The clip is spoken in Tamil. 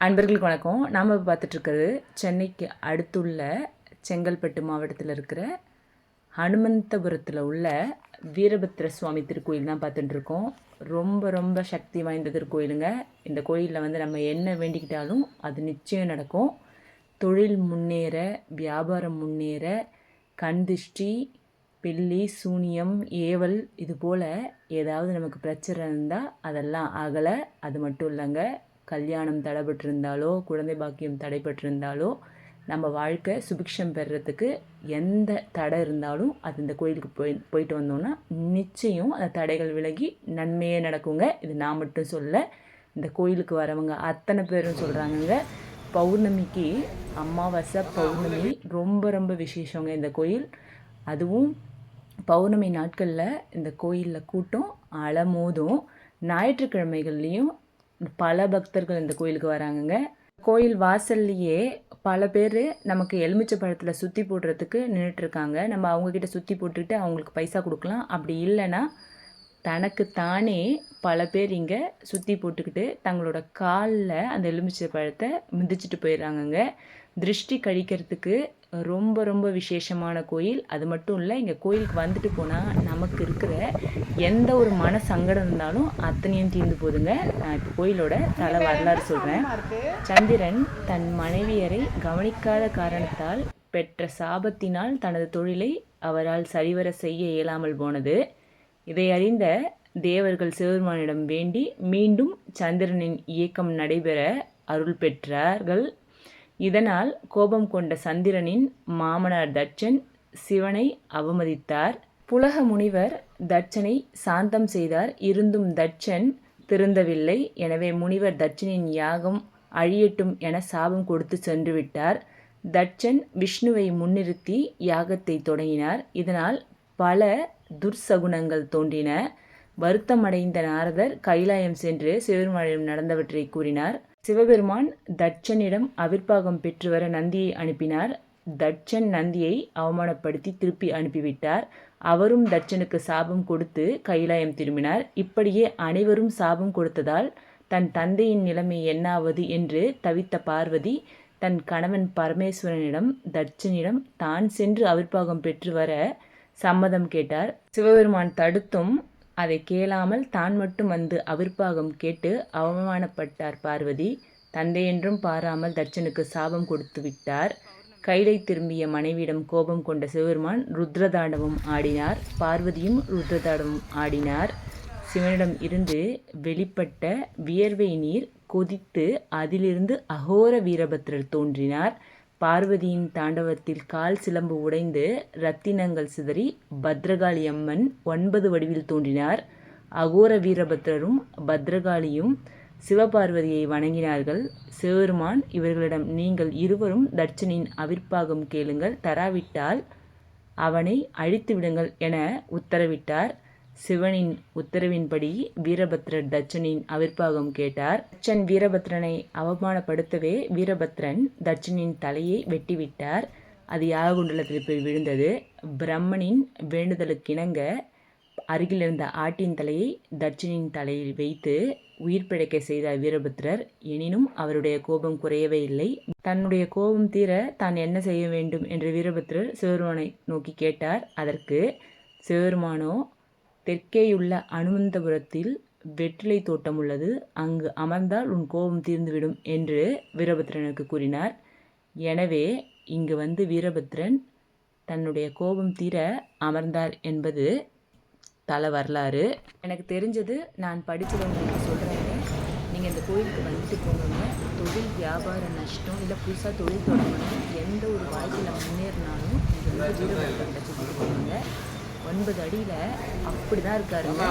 அன்பர்களுக்கு வணக்கம். நாம் இப்போ பார்த்துட்ருக்கிறது சென்னைக்கு அடுத்துள்ள செங்கல்பட்டு மாவட்டத்தில் இருக்கிற ஹனுமந்தபுரத்தில் உள்ள வீரபத்திர சுவாமி திருக்கோயில் தான் பார்த்துட்டுருக்கோம் ரொம்ப ரொம்ப சக்தி வாய்ந்த திருக்கோயிலுங்க. இந்த கோயிலில் வந்து நம்ம என்ன வேண்டிக்கிட்டாலும் அது நிச்சயம் நடக்கும். தொழில் முன்னேற வியாபாரம் முன்னேற கண்திஷ்டி பில்லி சூனியம் ஏவல் இது போல் ஏதாவது நமக்கு பிரச்சனை இருந்தால் அதெல்லாம் ஆகலை அது மட்டும் இல்லைங்க. கல்யாணம் தடைபட்டிருந்தாலோ குழந்தை பாக்கியம் தடைபட்டிருந்தாலோ நம்ம வாழ்க்கை சுபிக்ஷம் பெறுறதுக்கு எந்த தடை இருந்தாலும் அது இந்த கோயிலுக்கு போய் போயிட்டு வந்தோன்னா நிச்சயம் அந்த தடைகள் விலகி நன்மையே நடக்குங்க. இது நான் மட்டும் சொல்ல இந்த கோயிலுக்கு வரவங்க அத்தனை பேரும் சொல்கிறாங்கங்க பௌர்ணமிக்கு அமாவாசை பௌர்ணமி ரொம்ப ரொம்ப விசேஷங்க இந்த கோயில். அதுவும் பௌர்ணமி நாட்களில் இந்த கோயிலில் கூட்டம் அலமோதும். ஞாயிற்றுக்கிழமைகள்லேயும் பல பக்தர்கள் இந்த கோயிலுக்கு வராங்கங்க. கோயில் வாசல்லையே பல பேர் நமக்கு எலுமிச்சை பழத்தில் சுற்றி போடுறதுக்கு நின்றுட்டுருக்காங்க நம்ம அவங்கக்கிட்ட சுற்றி போட்டுக்கிட்டு அவங்களுக்கு பைசா கொடுக்கலாம். அப்படி இல்லைன்னா தனக்கு தானே பல பேர் இங்கே சுற்றி போட்டுக்கிட்டு தங்களோட காலில் அந்த எலுமிச்சை பழத்தை மிதிச்சிட்டு போயிடுறாங்கங்க. திருஷ்டி கழிக்கிறதுக்கு ரொம்ப ரொம்ப விசேஷமான கோயில். அது மட்டும் இல்லை இங்கே கோயிலுக்கு வந்துட்டு போனால் நமக்கு இருக்கிற எந்த ஒரு மன சங்கடம் இருந்தாலும் அத்தனையும் தீர்ந்து போதுங்க. நான் இப்போ கோயிலோட தலை வரலாறு சொல்கிறேன் சந்திரன் தன் மனைவியரை கவனிக்காத காரணத்தால் பெற்ற சாபத்தினால் தனது தொழிலை அவரால் சரிவர செய்ய இயலாமல் போனது. இதை அறிந்த தேவர்கள் சிவபெருமானிடம் வேண்டி மீண்டும் சந்திரனின் இயக்கம் நடைபெற அருள் பெற்றார்கள். இதனால் கோபம் கொண்ட சந்திரனின் மாமனார் தட்சன் சிவனை அவமதித்தார். புலக முனிவர் தட்சனை சாந்தம் செய்தார். இருந்தும் தட்சன் திருந்தவில்லை. எனவே முனிவர் தட்சனின் யாகம் அழியட்டும் என சாபம் கொடுத்து சென்றுவிட்டார் தட்சன் விஷ்ணுவை முன்னிறுத்தி யாகத்தை தொடங்கினார். இதனால் பல துர்சகுணங்கள் தோன்றின. வருத்தமடைந்த நாரதர் கைலாயம் சென்று சிவபெருமானிடம் நடந்தவற்றை கூறினார். சிவபெருமான் தட்சனிடம் அவிர்பாகம் பெற்று வர நந்தியை அனுப்பினார். தட்சன் நந்தியை அவமானப்படுத்தி திருப்பி அனுப்பிவிட்டார். அவரும் தட்சனுக்கு சாபம் கொடுத்து கைலாயம் திரும்பினார். இப்படியே அனைவரும் சாபம் கொடுத்ததால் தன் தந்தையின் நிலைமை என்னாவது என்று தவித்த பார்வதி தன் கணவன் பரமேஸ்வரனிடம் தட்சனிடம் தான் சென்று அவிர்பாகம் பெற்று வர சம்மதம் கேட்டார். சிவபெருமான் தடுத்தும் அதை கேளாமல் தான் மட்டும் வந்து அவிர்ப்பாகம் கேட்டு அவமானப்பட்டார் பார்வதி. தந்தையென்றும் பாராமல் தட்சனுக்கு சாபம் கொடுத்து விட்டார். கைலை திரும்பிய மனைவியிடம் கோபம் கொண்ட சிவபெருமான் ருத்ரதாண்டவம் ஆடினார். பார்வதியும் ருத்ரதாண்டவம் ஆடினார். சிவனிடம் இருந்து வெளிப்பட்ட வியர்வை நீர் கொதித்து அதிலிருந்து அகோர வீரபத்ரர் தோன்றினார். பார்வதியின் தாண்டவத்தில் கால் சிலம்பு உடைந்து ரத்தினங்கள் சிதறி பத்ரகாளி அம்மன் ஒன்பது வடிவில் தோன்றினார். அகோர வீரபத்ரரும் பத்ரகாளியும் சிவபார்வதியை வணங்கினார்கள். சிவபெருமான் இவர்களிடம் நீங்கள் இருவரும் தட்சனின் அவிர்ப்பாகம் கேளுங்கள் தராவிட்டால் அவனை அழித்து விடுங்கள் என உத்தரவிட்டார். சிவனின் உத்தரவின்படி வீரபத்ரர் தட்சனின் அவிர்ப்பாகம் கேட்டார். தட்சன் வீரபத்ரனை அவமானப்படுத்தவே வீரபத்ரன் தட்சனின் தலையை வெட்டிவிட்டார். அது யாககுண்டலத்தில் போய் விழுந்தது. பிரம்மனின் வேண்டுதலுக்கிணங்க அருகில் இருந்த ஆட்டின் தலையை தட்சனின் தலையில் வைத்து உயிர் பிழைக்க செய்தார் வீரபத்ரர். எனினும் அவருடைய கோபம் குறையவே இல்லை. தன்னுடைய கோபம் தீர தான் என்ன செய்ய வேண்டும் என்று வீரபத்ரர் சிவருமானை நோக்கி கேட்டார். அதற்கு சிவருமானோ தெற்கேயுள்ள அனுமந்தபுரத்தில் வெற்றிலை தோட்டம் உள்ளது அங்கு அமர்ந்தால் உன் கோபம் தீர்ந்துவிடும் என்று வீரபத்ரனுக்கு கூறினார். எனவே இங்கு வந்து வீரபத்ரன் தன்னுடைய கோபம் தீர அமர்ந்தார் என்பது தல வரலாறு. எனக்கு தெரிஞ்சது நான் படித்தது சொல்கிறேங்க நீங்கள் இந்த கோயிலுக்கு வந்துட்டு போகணுங்க தொழில் வியாபார நஷ்டம் இல்லை புதுசாக தொழில் தொடங்கணும் எந்த ஒரு வாழ்க்கையில் முன்னேறினாலும் இங்கே வந்து வீரபத்ரன் கிட்ட சொல்லிட்டு ஒன்பது அடியில் அப்படி தான் இருக்காருங்க.